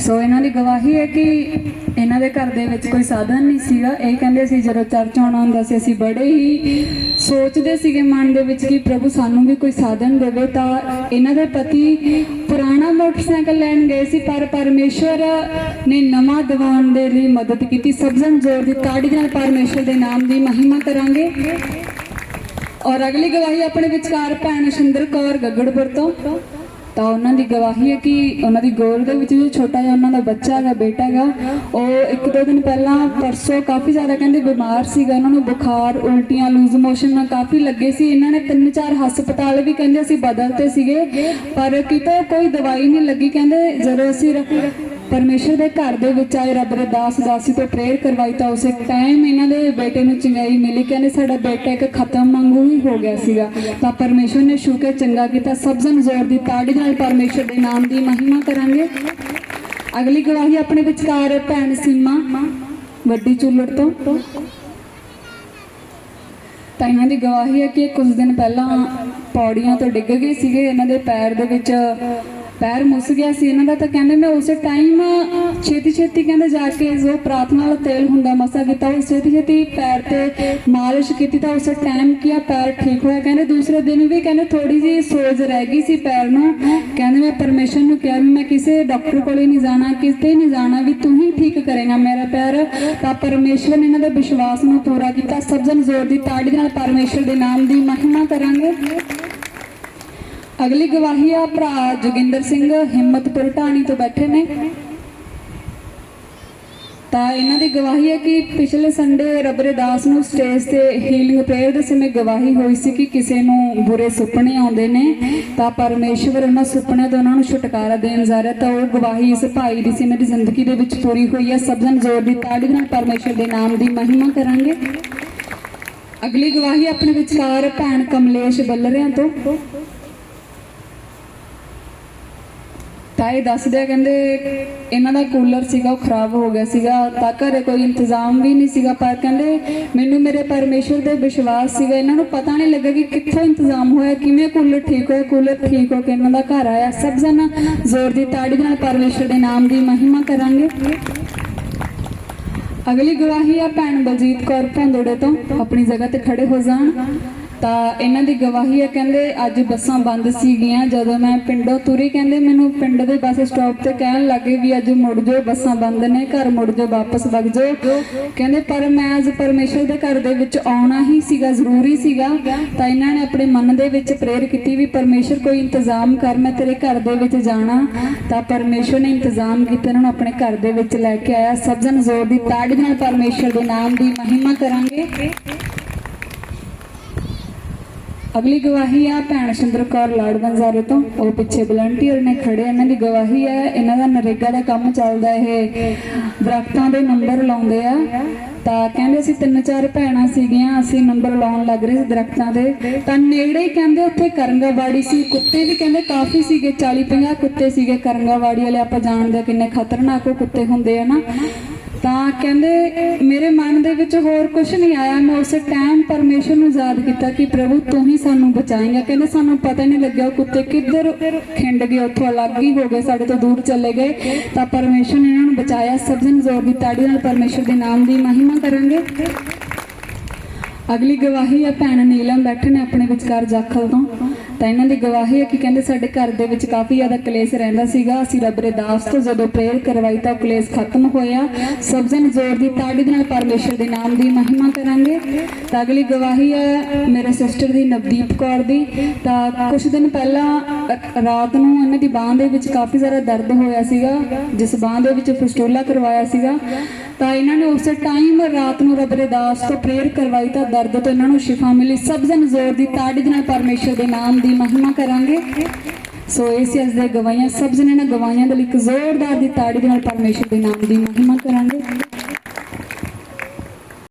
ਸੋ ਇਹਨਾਂ ਦੀ ਗਵਾਹੀ ਹੈ ਕਿ ਇਹਨਾਂ ਦੇ ਘਰ ਦੇ ਵਿੱਚ ਕੋਈ ਸਾਧਨ ਨਹੀਂ ਸੀਗਾ। ਇਹ ਕਹਿੰਦੇ ਸੀ, ਜਦੋਂ ਚਰਚ ਆਉਣਾ ਹੁੰਦਾ ਸੀ, ਅਸੀਂ ਬੜੇ ਹੀ ਸੋਚਦੇ ਸੀਗੇ ਮਨ ਦੇ ਵਿੱਚ ਕਿ ਪ੍ਰਭੂ ਸਾਨੂੰ ਵੀ ਕੋਈ ਸਾਧਨ ਦੇਵੇ। ਤਾਂ ਇਹਨਾਂ ਦੇ ਪਤੀ ਪੁਰਾਣਾ ਮੋਟਰਸਾਈਕਲ ਲੈਣ ਗਏ ਸੀ, ਪਰ ਪਰਮੇਸ਼ਵਰ ਨੇ ਨਵਾਂ ਦਿਵਾਉਣ ਦੇ ਲਈ ਮਦਦ ਕੀਤੀ। ਸਬਜ਼ਨ ਜ਼ੋਰ ਦੀ ਤਾੜੀ ਨਾਲ ਪਰਮੇਸ਼ਵਰ ਦੇ ਨਾਮ ਦੀ ਮਹਿਮਾ ਕਰਾਂਗੇ। ਔਰ ਅਗਲੀ ਗਵਾਹੀ ਆਪਣੇ ਵਿਚਕਾਰ ਭੈਣ ਸ਼ਿੰਦਰ ਕੌਰ, ਗੱਗੜਪੁਰ ਤੋਂ। ਤਾਂ ਉਹਨਾਂ ਦੀ ਗਵਾਹੀ ਹੈ ਕਿ ਉਹਨਾਂ ਦੀ ਗੋਲ ਦੇ ਵਿੱਚ ਜੋ ਛੋਟਾ ਜਿਹਾ ਉਹਨਾਂ ਦਾ ਬੱਚਾ ਹੈਗਾ, ਬੇਟਾ ਹੈਗਾ, ਉਹ ਇੱਕ ਦੋ ਦਿਨ ਪਹਿਲਾਂ ਪਰਸੋਂ ਕਾਫੀ ਜ਼ਿਆਦਾ ਕਹਿੰਦੇ ਬਿਮਾਰ ਸੀਗਾ, ਉਹਨਾਂ ਨੂੰ ਬੁਖਾਰ, ਉਲਟੀਆਂ, ਲੂਜ਼ ਮੋਸ਼ਨ ਨਾਲ ਕਾਫੀ ਲੱਗੇ ਸੀ। ਇਹਨਾਂ ਨੇ ਤਿੰਨ ਚਾਰ ਹਸਪਤਾਲ ਵੀ ਕਹਿੰਦੇ ਅਸੀਂ ਬਦਲਤੇ ਸੀਗੇ, ਪਰ ਕਿਤੇ ਕੋਈ ਦਵਾਈ ਨਹੀਂ ਲੱਗੀ। ਕਹਿੰਦੇ ਜਦੋਂ ਅਸੀਂ ਰ- ਪਰਮੇਸ਼ਰ ਦੇ ਘਰ ਦੇ ਵਿੱਚ ਆਏ ਰੱਬ ਦੇ ਦਾਸ ਦਾਸੀ ਤੋਂ ਪ੍ਰੇਅਰ ਕਰਵਾਈ ਤਾਂ ਉਸੇ ਟਾਈਮ ਇਹਨਾਂ ਦੇ ਬੇਟੇ ਨੂੰ ਚੰਗਾਈ ਮਿਲੀ। ਕਹਿੰਦੇ ਸਾਡਾ ਬੇਟਾ ਇੱਕ ਖਤਮ ਵਾਂਗੂ ਹੀ ਹੋ ਗਿਆ ਸੀਗਾ। ਤਾਂ ਪਰਮੇਸ਼ਰ ਨੇ ਛੂ ਕੇ ਚੰਗਾ ਕੀਤਾ। ਸਬਜ਼ਨ ਜ਼ੋਰ ਦੀ ਤਾੜੀ ਨਾਲ ਪਰਮੇਸ਼ਰ ਦੇ ਨਾਮ ਦੀ ਮਹਿਮਾ ਕਰਾਂਗੇ। ਅਗਲੀ ਗਵਾਹੀ ਆਪਣੇ ਵਿਚਕਾਰ ਭੈਣ ਸੀਮਾ, ਵੱਡੀ ਚੁੱਲੜ ਤੋਂ। ਤਾਂ ਇਹਨਾਂ ਦੀ ਗਵਾਹੀ ਹੈ ਕਿ ਕੁਝ ਦਿਨ ਪਹਿਲਾਂ ਪੌੜੀਆਂ ਤੋਂ ਡਿੱਗ ਗਏ ਸੀਗੇ। ਇਹਨਾਂ ਦੇ ਪੈਰ ਦੇ ਵਿੱਚ ਪੈਰ ਮੁੱਸ ਗਿਆ ਸੀ, ਇਹਨਾਂ ਦਾ ਤਾਂ ਕਹਿੰਦੇ ਮੈਂ ਉਸੇ ਟਾਈਮ ਛੇਤੀ ਛੇਤੀ ਕਹਿੰਦੇ ਜਾ ਕੇ ਜੋ ਪ੍ਰਾਰਥਨਾ ਵਾਲਾ ਤੇਲ ਹੁੰਦਾ ਮਸਾ ਕੀਤਾ, ਉਹ ਛੇਤੀ ਛੇਤੀ ਪੈਰ ਤੇ ਮਾਲਿਸ਼ ਕੀਤੀ ਤਾਂ ਉਸੇ ਟਾਈਮ ਕੀ ਆ, ਪੈਰ ਠੀਕ ਹੋਇਆ। ਕਹਿੰਦੇ ਦੂਸਰੇ ਦਿਨ ਵੀ ਕਹਿੰਦੇ ਥੋੜੀ ਜਿਹੀ ਸੋਜ ਰਹਿ ਗਈ ਸੀ ਪੈਰ ਨੂੰ। ਕਹਿੰਦੇ ਮੈਂ ਪਰਮੇਸ਼ਰ ਨੂੰ ਕਿਹਾ ਵੀ ਮੈਂ ਕਿਸੇ ਡਾਕਟਰ ਕੋਲੇ ਨਹੀਂ ਜਾਣਾ, ਕਿਤੇ ਨਹੀਂ ਜਾਣਾ, ਵੀ ਤੂੰ ਹੀ ਠੀਕ ਕਰੇਗਾ ਮੇਰਾ ਪੈਰ। ਤਾਂ ਪਰਮੇਸ਼ਰ ਨੇ ਇਹਨਾਂ ਦੇ ਵਿਸ਼ਵਾਸ ਨੂੰ ਪੂਰਾ ਕੀਤਾ। ਸਭ ਜ਼ੋਰ ਦੀ ਤਾੜੀ ਨਾਲ ਪਰਮੇਸ਼ਰ ਦੇ ਨਾਮ ਦੀ ਮਹਿਮਾ ਕਰਾਂਗੇ। ਅਗਲੀ ਗਵਾਹੀ ਆ ਭਰਾ ਜੋਗਿੰਦਰ ਸਿੰਘ ਹਿੰਮਤਪੁਰ ਢਾਣੀ ਤੋਂ ਬੈਠੇ ਨੇ। ਤਾਂ ਇਹਨਾਂ ਦੀ ਗਵਾਹੀ ਹੈ ਕਿ ਪਿਛਲੇ ਸੰਡੇ ਰਬਰੇ ਦਾਸ ਨੂੰ ਸਟੇਜ ਤੇ ਹੀਲਿੰਗ ਪ੍ਰੇਅਰ ਦੇ ਸਮੇਂ ਗਵਾਹੀ ਹੋਈ ਸੀ ਕਿ ਕਿਸੇ ਨੂੰ ਬੁਰੇ ਸੁਪਨੇ ਆਉਂਦੇ ਨੇ। ਤਾਂ ਪਰਮੇਸ਼ਵਰ ਉਹਨਾਂ ਸੁਪਨਿਆਂ ਤੋਂ ਉਹਨਾਂ ਨੂੰ ਛੁਟਕਾਰਾ ਦੇਣ ਜਾ ਰਿਹਾ, ਤਾਂ ਉਹ ਗਵਾਹੀ ਇਸ ਭਾਈ ਦੀ ਸੀ, ਮੇਰੀ ਜ਼ਿੰਦਗੀ ਦੇ ਵਿੱਚ ਪੂਰੀ ਹੋਈ ਹੈ। ਸਭ ਜਨ ਜ਼ੋਰ ਦੀ ਤਾੜੀ ਨਾਲ ਪਰਮੇਸ਼ਵਰ ਦੇ ਨਾਮ ਦੀ ਮਹਿਮਾ ਕਰਾਂਗੇ। ਅਗਲੀ ਗਵਾਹੀ ਆਪਣੇ ਵਿਚਕਾਰ ਭੈਣ ਕਮਲੇਸ਼ ਬੱਲਰਿਆਂ ਤੋਂ। ਤਾਂ ਇਹ ਦੱਸਦੇ ਆ, ਕਹਿੰਦੇ ਇਹਨਾਂ ਦਾ ਕੂਲਰ ਸੀਗਾ, ਉਹ ਖਰਾਬ ਹੋ ਗਿਆ ਸੀਗਾ, ਤਾਂ ਘਰੇ ਕੋਈ ਇੰਤਜ਼ਾਮ ਵੀ ਨਹੀਂ ਸੀਗਾ, ਪਰ ਕਹਿੰਦੇ ਮੈਨੂੰ ਮੇਰੇ ਪਰਮੇਸ਼ਰ ਤੇ ਵਿਸ਼ਵਾਸ ਸੀਗਾ, ਇਹਨਾਂ ਨੂੰ ਪਤਾ ਨਹੀਂ ਲੱਗਾ ਕਿ ਕਿੱਥੋਂ ਇੰਤਜ਼ਾਮ ਹੋਇਆ, ਕਿਵੇਂ ਕੂਲਰ ਠੀਕ ਹੋਇਆ, ਕੂਲਰ ਠੀਕ ਹੋ ਕੇ ਇਹਨਾਂ ਦਾ ਘਰ ਆਇਆ। ਸਭ ਜਣਾ ਜ਼ੋਰ ਦੀ ਤਾੜੀ ਨਾਲ ਪਰਮੇਸ਼ਰ ਦੇ ਨਾਮ ਦੀ ਮਹਿਮਾ ਕਰਾਂਗੇ। ਅਗਲੀ ਗਵਾਹੀ ਆ ਭੈਣ ਬਲਜੀਤ ਕੌਰ ਭੰਦੋੜੇ ਤੋਂ, ਆਪਣੀ ਜਗ੍ਹਾ ਤੇ ਖੜੇ ਹੋ ਜਾਣ। ਤਾਂ ਇਹਨਾਂ ਦੀ ਗਵਾਹੀ ਹੈ ਕਹਿੰਦੇ ਅੱਜ ਬੱਸਾਂ ਬੰਦ ਸੀਗੀਆਂ। ਜਦੋਂ ਮੈਂ ਪਿੰਡੋਂ ਤੁਰੀ, ਕਹਿੰਦੇ ਮੈਨੂੰ ਪਿੰਡ ਦੇ ਬੱਸ ਸਟਾਪ ਤੇ ਕਹਿਣ ਲੱਗੇ ਵੀ ਅੱਜ ਮੁੜ ਜਾਓ, ਬੱਸਾਂ ਬੰਦ ਨੇ, ਘਰ ਮੁੜ ਜਾਓ, ਵਾਪਸ ਵਗ ਜਾਓ। ਕਹਿੰਦੇ ਪਰ ਮੈਂ ਅੱਜ ਪਰਮੇਸ਼ਰ ਦੇ ਘਰ ਦੇ ਵਿੱਚ ਆਉਣਾ ਹੀ ਸੀਗਾ, ਜ਼ਰੂਰੀ ਸੀਗਾ। ਤਾਂ ਇਹਨਾਂ ਨੇ ਆਪਣੇ ਮਨ ਦੇ ਵਿੱਚ ਪ੍ਰੇਰ ਕੀਤੀ ਵੀ ਪਰਮੇਸ਼ਰ ਕੋਈ ਇੰਤਜ਼ਾਮ ਕਰ, ਮੈਂ ਤੇਰੇ ਘਰ ਦੇ ਵਿੱਚ ਜਾਣਾ। ਤਾਂ ਪਰਮੇਸ਼ਰ ਨੇ ਇੰਤਜ਼ਾਮ ਕੀਤਾ, ਇਹਨਾਂ ਨੂੰ ਆਪਣੇ ਘਰ ਦੇ ਵਿੱਚ ਲੈ ਕੇ ਆਇਆ। ਸੱਜਣ ਜ਼ੋਰ ਦੀ ਤਾੜੀ ਨਾਲ ਪਰਮੇਸ਼ਰ ਦੇ ਨਾਮ ਦੀ ਮਹਿਮਾ ਕਰਾਂਗੇ। ਅਗਲੀ ਗਵਾਹੀ ਆ ਭੈਣ ਸ਼ਿੰਦਰ ਕੌਰ ਲਾੜ ਤੋਂ। ਉਹ ਪਿੱਛੇ ਵਲੰਟੀਅਰ ਨੇ ਖੜੇ। ਇਹਨਾਂ ਦੀ ਗਵਾਹੀ ਹੈ ਇਹਨਾਂ ਦਾ ਨਰੇਗਾ ਦਾ ਕੰਮ ਚੱਲਦਾ ਇਹ। ਦਰਖਤਾਂ ਦੇ ਨੰਬਰ ਲਾਉਂਦੇ ਆ। ਤਾਂ ਕਹਿੰਦੇ ਅਸੀਂ ਤਿੰਨ ਚਾਰ ਭੈਣਾਂ ਸੀਗੀਆਂ, ਅਸੀਂ ਨੰਬਰ ਲਾਉਣ ਲੱਗ ਰਹੇ ਸੀ ਦਰਖਤਾਂ ਦੇ। ਤਾਂ ਨੇੜੇ ਹੀ ਕਹਿੰਦੇ ਉੱਥੇ ਕਰੰਗਾਵਾੜੀ ਸੀ। ਕੁੱਤੇ ਵੀ ਕਹਿੰਦੇ ਕਾਫੀ ਸੀਗੇ 40 50 ਕੁੱਤੇ ਸੀਗੇ ਕਰੰਗਾਵਾੜੀ ਵਾਲੇ। ਆਪਾਂ ਜਾਣਦੇ ਕਿੰਨੇ ਖਤਰਨਾਕ ਉਹ ਕੁੱਤੇ ਹੁੰਦੇ ਆ ਨਾ। ਤਾਂ ਕਹਿੰਦੇ ਮੇਰੇ ਮਨ ਦੇ ਵਿੱਚ ਹੋਰ ਕੁਝ ਨਹੀਂ ਆਇਆ। ਮੈਂ ਉਸੇ ਟਾਈਮ ਪਰਮੇਸ਼ਰ ਨੂੰ ਯਾਦ ਕੀਤਾ ਕਿ ਪ੍ਰਭੂ ਤੂੰ ਹੀ ਸਾਨੂੰ ਬਚਾਏਂਗਾ। ਕਹਿੰਦੇ ਸਾਨੂੰ ਪਤਾ ਨਹੀਂ ਲੱਗਿਆ ਉਹ ਕੁੱਤੇ ਕਿੱਧਰ ਖਿੰਡ ਗਏ, ਉੱਥੋਂ ਅਲੱਗ ਹੀ ਹੋ ਗਏ, ਸਾਡੇ ਤੋਂ ਦੂਰ ਚਲੇ ਗਏ। ਤਾਂ ਪਰਮੇਸ਼ਰ ਨੇ ਇਹਨਾਂ ਨੂੰ ਬਚਾਇਆ। ਸਭ ਜਨ ਜ਼ੋਰ ਦੀ ਤਾੜੀ ਨਾਲ ਪਰਮੇਸ਼ਰ ਦੇ ਨਾਮ ਦੀ ਮਹਿਮਾ ਕਰਾਂਗੇ। ਅਗਲੀ ਗਵਾਹੀ ਹੈ ਭੈਣ ਨੀਲਮ ਬੈਠੇ ਨੇ ਆਪਣੇ ਵਿਚਕਾਰ ਜਾਖਲ ਤੋਂ। ਤਾਂ ਇਹਨਾਂ ਦੀ ਗਵਾਹੀ ਹੈ ਕਿ ਕਹਿੰਦੇ ਸਾਡੇ ਘਰ ਦੇ ਵਿੱਚ ਕਾਫੀ ਜ਼ਿਆਦਾ ਕਲੇਸ਼ ਰਹਿੰਦਾ ਸੀਗਾ। ਅਸੀਂ ਰੱਬ ਦੇ ਦਾਸ ਤੋਂ ਜਦੋਂ ਪ੍ਰੇਅਰ ਕਰਵਾਈ ਤਾਂ ਉਹ ਕਲੇਸ਼ ਖਤਮ ਹੋਇਆ। ਸਭ ਜਨ ਜ਼ੋਰ ਦੀ ਤਾੜੀ ਦੇ ਨਾਲ ਪਰਮੇਸ਼ਰ ਦੇ ਨਾਮ ਦੀ ਮਹਿਮਾ ਕਰਾਂਗੇ। ਤਾਂ ਅਗਲੀ ਗਵਾਹੀ ਹੈ ਮੇਰੇ ਸਿਸਟਰ ਦੀ ਨਵਦੀਪ ਕੌਰ ਦੀ। ਤਾਂ ਕੁਝ ਦਿਨ ਪਹਿਲਾਂ ਰਾਤ ਨੂੰ ਇਹਨਾਂ ਦੀ ਬਾਹ ਦੇ ਵਿੱਚ ਕਾਫੀ ਜ਼ਿਆਦਾ ਦਰਦ ਹੋਇਆ ਸੀਗਾ, ਜਿਸ ਬਾਹ ਦੇ ਵਿੱਚ ਫਸਟੋਲਾ ਕਰਵਾਇਆ ਸੀਗਾ। ਤਾਂ ਇਹਨਾਂ ਨੇ ਉਸੇ ਟਾਈਮ ਰਾਤ ਨੂੰ ਰੱਬ ਦੇ ਦਾਸ ਤੋਂ ਪ੍ਰੇਅਰ ਕਰਵਾਈ ਤਾਂ ਦਰਦ ਤੋਂ ਇਹਨਾਂ ਨੂੰ ਸ਼ਿਫਾ ਮਿਲੀ। ਸਭ ਜਨ ਜ਼ੋਰ ਦੀ ਤਾੜੀ ਦੇ ਨਾਲ ਪਰਮੇਸ਼ਰ ਦੇ ਨਾਮ ਦੀ ਮਹਿਮਾ ਕਰਾਂਗੇ। ਸੋ ਇਸ ਅੱਜ ਦੇ ਗਵਾਈਆਂ ਸਭ ਜਣੇ ਨੇ ਗਵਾਈਆਂ ਦੇ ਲਈ ਇੱਕ ਜ਼ੋਰਦਾਰ ਦੀ ਤਾੜੀ ਦੇ ਨਾਲ ਪਰਮੇਸ਼ਰ ਦੇ ਨਾਮ ਦੀ ਮਹਿਮਾ ਕਰਾਂਗੇ।